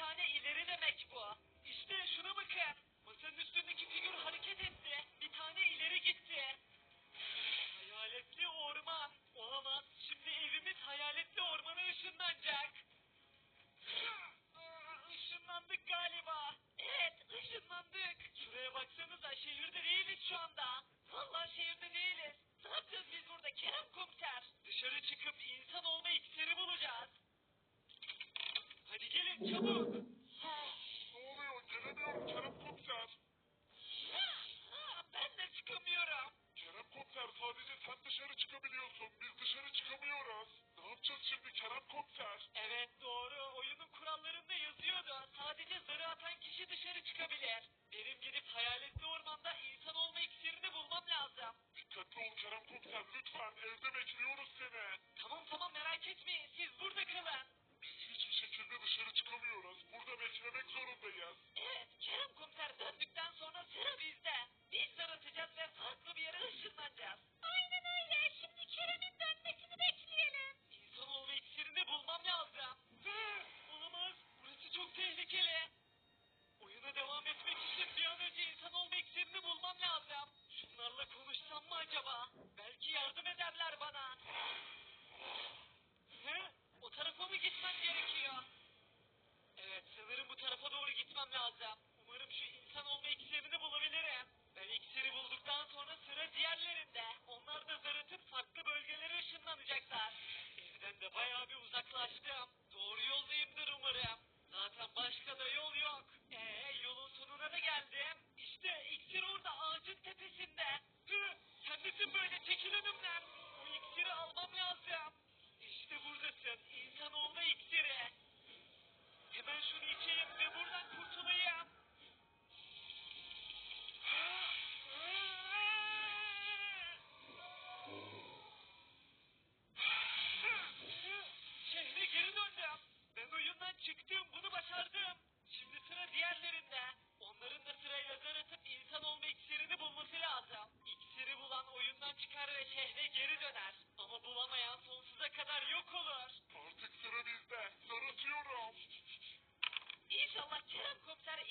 tane ileri demek bu. İşte şuna bakın. Masanın üstündeki figür hareket etti. Dışarı çıkamıyoruz. Burada beklemek zorundayız. Evet Kerem komiser döndükten bir uzaklaştım.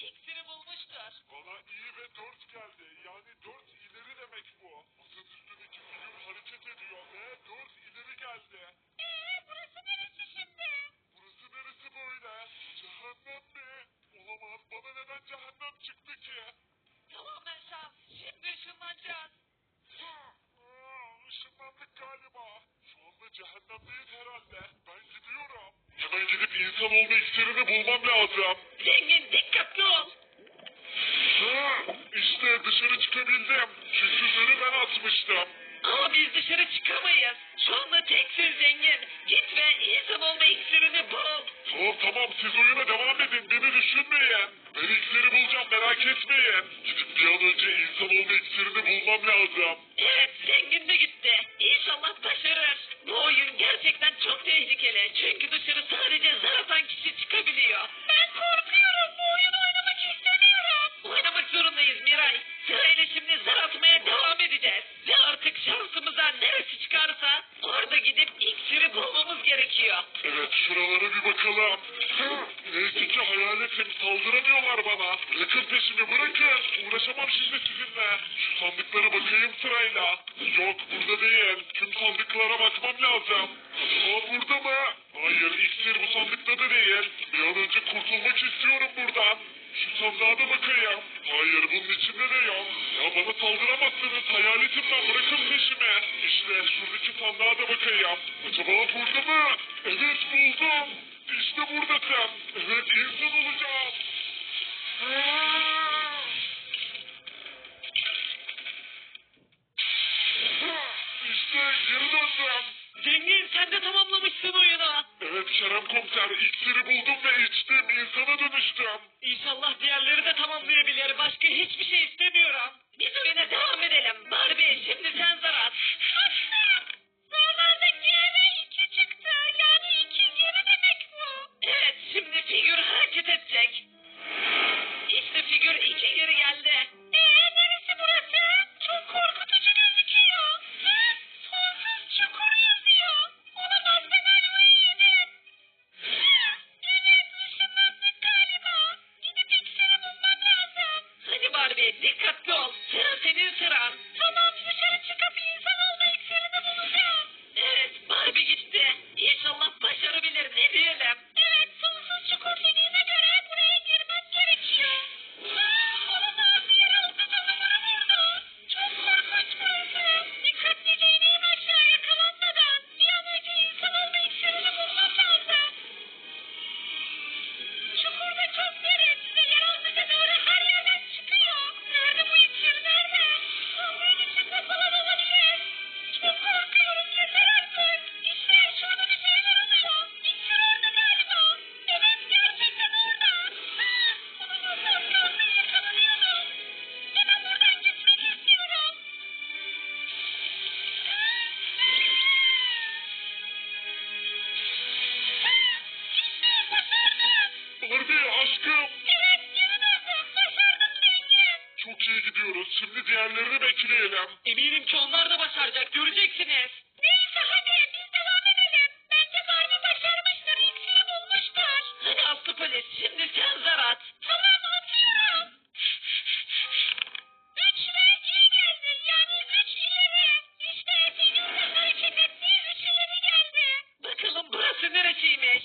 İksiri bulmuştur. Bana iyi ve dört geldi. Yani dört ileri demek bu. Masanın üstündeki figür hareket ediyor ve dört ileri geldi. Eee burası neresi şimdi? Burası neresi böyle? Cehennem mi? Olamaz. Bana neden cehennem çıktı ki? Tamamen şans. Şimdi ışınlanacağız. Işınlandık galiba. Şu anda cehennemdeyiz herhalde. Ben gidiyorum. Hemen gidip insan olma iksirini bulmam lazım. Zengin dikkatli ol. Ha, işte dışarı çıkabildim. Zarı ben atmıştım. Ama biz dışarı çıkamayız. Şu anda teksin zengin. Git ve insan olma iksirini bul. Tamam tamam siz oyuna devam edin. Beni düşünmeyin. Ben iksiri bulacağım merak etmeyin. Gidip bir an önce insan olma iksirini bulmam lazım. Evet zengin de gitti. İnşallah başarır. Bu oyun gerçekten çok tehlikeli. Çünkü dışarı sadece zar atan kişi çıkabiliyor. Ben korkuyorum. Bu oyunu oynamak istemiyorum. Oynamak zorundayız Miray. Sırayla şimdi zar atmaya devam edeceğiz. Ve artık şansımıza neresi çıkarsa gidip iksiri bulmamız gerekiyor. Evet şuralara bir bakalım. Neyse ki hayaletim saldıramıyorlar bana. Bırakın peşimi bırakın. Uğraşamam şimdi sizinle. Şu sandıklara bakayım sırayla. Yok burada değil. Tüm sandıklara bakmam lazım. Acaba burada mı? Hayır iksir bu sandıkta da değil. Bir an önce kurtulmak istiyorum buradan. Şu sandığa da bakayım. Hayır bunun içinde de yok. Ya bana saldıramazsınız hayaletimden bırakın peşimi. İşte şuradaki sandığa da bakayım. Acaba burada mı? Evet buldum. İşte buradasın. Evet insan olacağım. İşte geri döndüm. Zengin sen de oyunu. Evet Kerem komiser iksiri buldum ve içtim insana dönüştüm. İnşallah diğerleri de tamamlayabilir. Başka hiçbir şey istemiyorum. Biz oyuna devam edelim. Barbie şimdi sen zar at. Yere iki çıktı. Yani iki geri demek bu. Evet şimdi figür hareket edecek. 미디어 램. Ferdi aşkım. Evet. Başardım zengin. Çok iyi gidiyoruz. Şimdi diğerlerini bekleyelim. Eminim ki onlar da başaracak. Göreceksiniz. Neyse hadi biz devam edelim. Bence Ferdi başarmıştır. İksiri bulmuştur. Hadi Aslı Polis şimdi sen zar at. Tamam atıyorum. üç ve iyi geldi. Yani üç ileri. İşte Efe'nin hareket ettiği üç ileri geldi. Bakalım burası neresiymiş?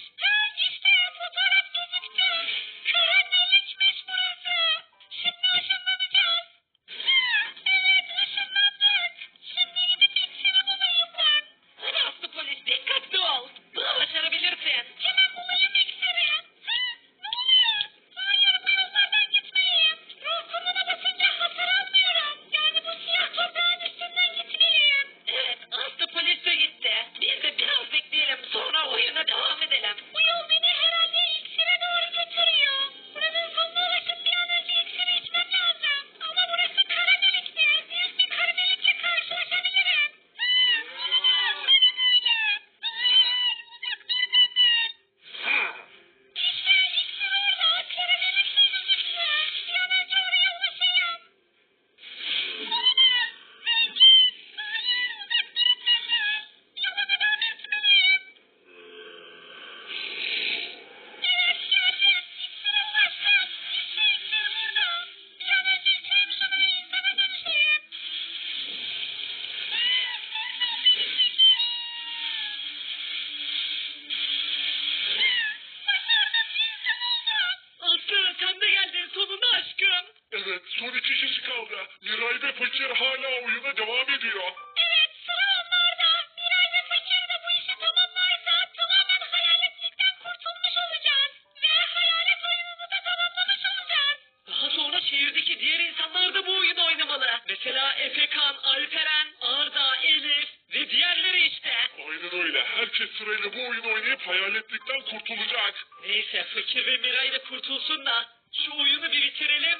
Son iki kişi kaldı. Miray ve Fakir hala oyuna devam ediyor. Evet sıra onlarda. Miray ve Fakir de bu işi tamamlarsa tamamen hayaletlikten kurtulmuş olacağız. Ve hayalet oyununu da tamamlamış olacağız. Daha sonra şehirdeki diğer insanlar da bu oyunu oynamalı. Mesela Efekan, Alperen, Arda, Elif ve diğerleri işte. Aynen öyle. Herkes sırayla bu oyunu oynayıp hayaletlikten kurtulacak. Neyse Fakir ve Miray da kurtulsun da şu oyunu bir bitirelim.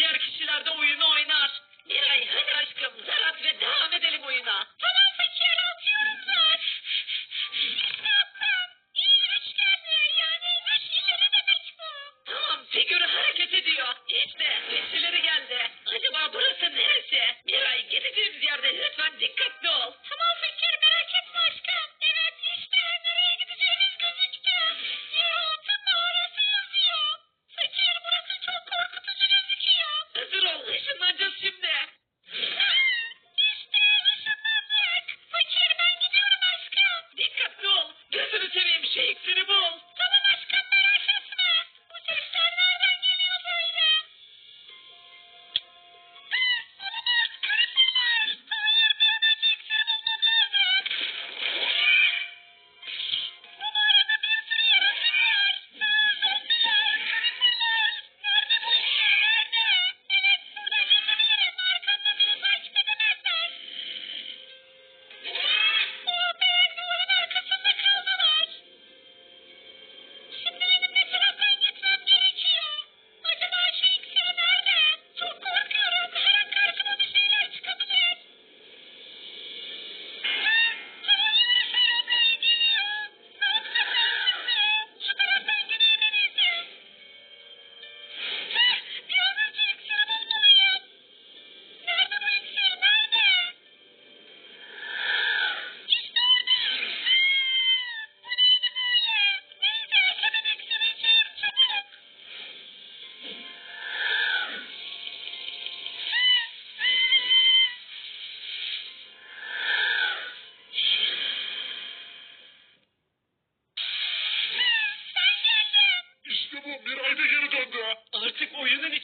Diğer kişilerde oyunu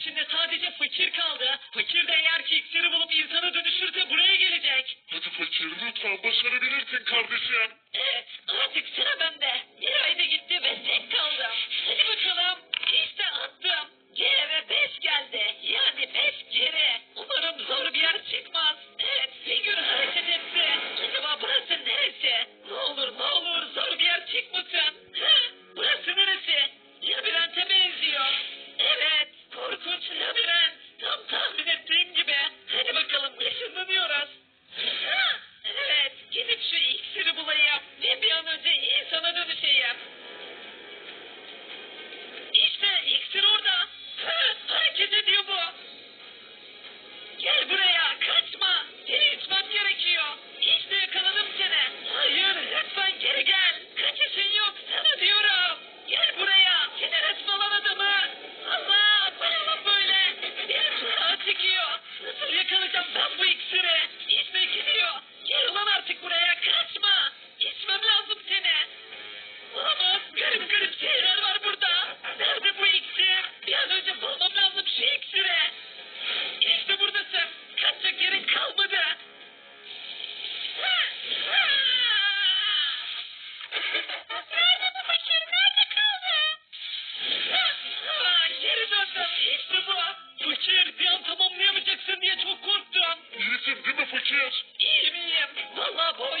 içinde sadece fakir kaldı. Fakir de eğer ki iksiri bulup insana dönüşürse buraya gelecek. Hadi fakir lütfen başarabilirsin kardeşim. Evet artık sıra bende. Bir ayda gitti ve tek kaldım. Hadi bakalım. İşte attım. Geri ve beş geldi. Yani beş geri. Umarım zor bir yer çıkmaz. Bu. Fakir bir an tamamlayamayacaksın diye çok korktum. İyisin değil mi fakir? İyiyim iyiyim. Valla bu